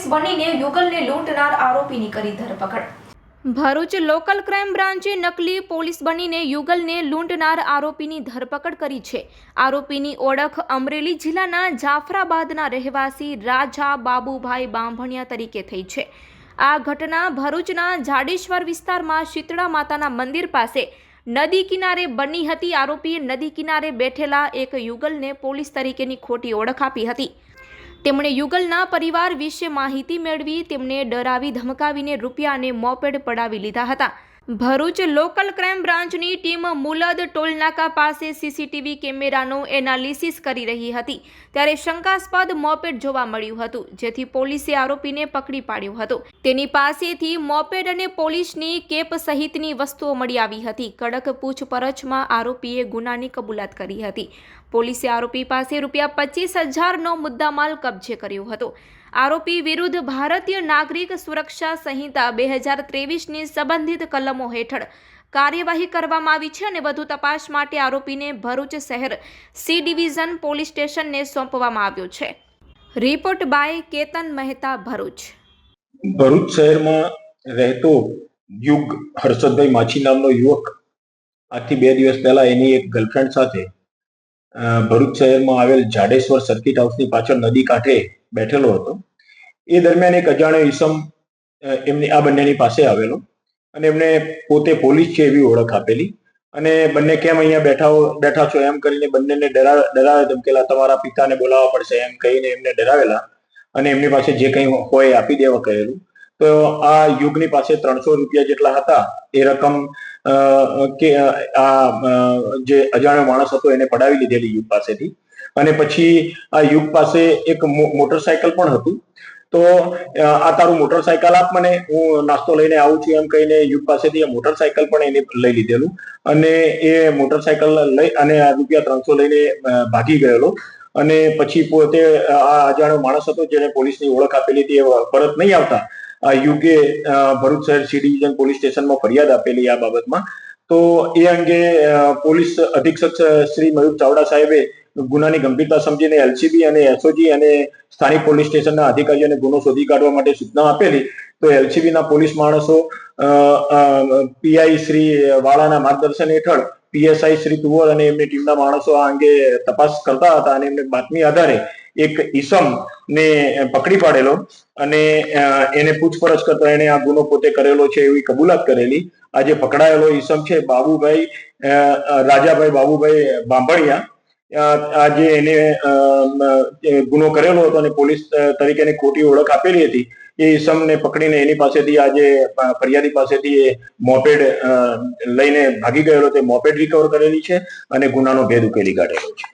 Police બનીને યુગલને લૂંટનાર આરોપીની કરી ધરપકડ. ભરૂચ લોકલ ક્રાઇમ બ્રાન્ચે નકલી પોલીસ બનીને યુગલને લૂંટનાર આરોપીની ધરપકડ કરી છે. આરોપીની ઓળખ અમરેલી જિલ્લાના જાફરાબાદના રહેવાસી રાજા બાબુભાઈ બાંભણિયા તરીકે થઈ છે. આ ઘટના ભરૂચના જાડેશ્વર વિસ્તારમાં શીતળા માતાના મંદિર પાસે નદી કિનારે બની હતી. આરોપીએ નદી કિનારે બેઠેલા એક યુગલને પોલીસ તરીકેની ખોટી ઓળખ આપી હતી. તેમણે યુગલના પરિવાર વિશે માહિતી મેળવી, તેમને ડરાવી, ધમકાવીને રૂપિયા અને મોપેડ પડાવી લીધા હતા. ભરૂચ લોકલ ક્રાઇમ બ્રાન્ચની ટીમ મુલદ ટોલનાકા પાસે સીસીટીવી કેમેરાનું એનાલિસિસ કરી રહી હતી. ત્યારે શંકાસ્પદ મોપેડ જોવા મળ્યું હતું, જેથી પોલીસે આરોપીને પકડી પાડ્યો હતો. તેની પાસેથી મોપેડ અને પોલીસની કેપ સહિતની વસ્તુઓ મળી આવી હતી. કડક પૂછપરછમાં આરોપીએ ગુનાની કબૂલાત કરી હતી. પોલીસે આરોપી પાસે રૂપિયા પચીસ હજારનો મુદ્દામાલ કબજે કર્યો હતો. આરોપી વિરુદ્ધ ભારતીય નાગરિક સુરક્ષા સંહિતા બે હજાર ત્રેવીસની સંબંધિત કલમો હેઠળ કાર્યવાહી કરવામાં આવી છે અને વધુ તપાસ માટે આરોપીને ભરૂચ શહેર સી ડિવિઝન પોલીસ સ્ટેશનને સોંપવામાં આવ્યો છે. Report by Ketan Mehta, Bharuch. Bharuch શહેરમાં રહેતો યુગ હર્ષદભાઈ માછી નામનો યુવક આજથી બે દિવસ પહેલા એની એક ગર્લફ્રેન્ડ સાથે ભરૂચ શહેરમાં આવેલ જાડેશ્વર સર્કિટ હાઉસની પાછળ નદી કાંઠે બેઠેલો હતો. એ દરમિયાન એક અજાણ્યો ઈસમ એમની, આ બંનેની પાસે આવેલો અને એમને પોતે પોલીસ છે એવી ઓળખ આપેલી અને બંને કેમ અહીંયા બેઠા બેઠા છો એમ કરીને બંનેને ડરા, ડરાવે ધમકેલા, તમારા પિતાને બોલાવવા પડશે, એમ કહીને એમને ડરાવેલા અને એમની પાસે જે કંઈ હોય આપી દેવા કહેલું. તો આ યુગની પાસે ત્રણસો રૂપિયા જેટલા હતા. એ રકમ કે આ જે અજાણ્યો માણસ હતો એને પડાવી લીધેલી યુગ પાસેથી. અને પછી આ યુગ પાસે એક મોટરસાયકલ પણ હતું. તો આ તારું મોટરસાયકલ આપ મને, હું નાસ્તો લઈને આવું છું એમ કહીને યુગ પાસેથી આ મોટરસાયકલ પણ એને લઈ લીધેલું. અને એ મોટરસાયકલ લઈ, અને આ રૂપિયા ત્રણસો લઈને ભાગી ગયેલો. અને પછી પોતે આ અજાણ્યો માણસ હતો જેને પોલીસની ઓળખ આપેલી હતી, એ પરત નહીં આવતા. અ, ભરૂચ શહેર સી ડિવિઝન પોલીસ સ્ટેશનમાં ફરિયાદ આપેલી આ બાબતમાં. તો એ અંગે પોલીસ અધિક્ષક શ્રી મયુર ચાવડા સાહેબે ગુનાની ગંભીરતા સમજીને એલસીબી અને એસઓજી અને સ્થાનિક પોલીસ સ્ટેશનના અધિકારીઓને ગુનો શોધી કાઢવા માટે સૂચના આપેલી. તો એલસીબીના પોલીસ માણસો પીઆઈ શ્રી વાળાના માર્ગદર્શન હેઠળ પીએસઆઈ શ્રી તુવર અને એમની ટીમના માણસો આ અંગે તપાસ કરતા હતા અને એમને બાતમી આધારે એક ઈસમ ને પકડી પાડેલો અને એને પૂછપરછ કરતા એને આ ગુનો પોતે કરેલો છે એવી કબૂલાત કરેલી. આ જે પકડાયેલો ઈસમ છે બાબુભાઈ રાજાભાઈ બાબુભાઈ બાંભણિયા. આજે એને ગુનો કરેલો હતો અને પોલીસ તરીકે તરીકેની ખોટી ઓળખ આપેલી હતી. એ ઈસમને પકડીને એની પાસેથી આજે ફરિયાદી પાસેથી એ મોપેડ લઈને ભાગી ગયેલો. તે મોપેડ રિકવર કરેલી છે અને ગુનાનો ભેદ ઉકેલી કાઢેલો છે.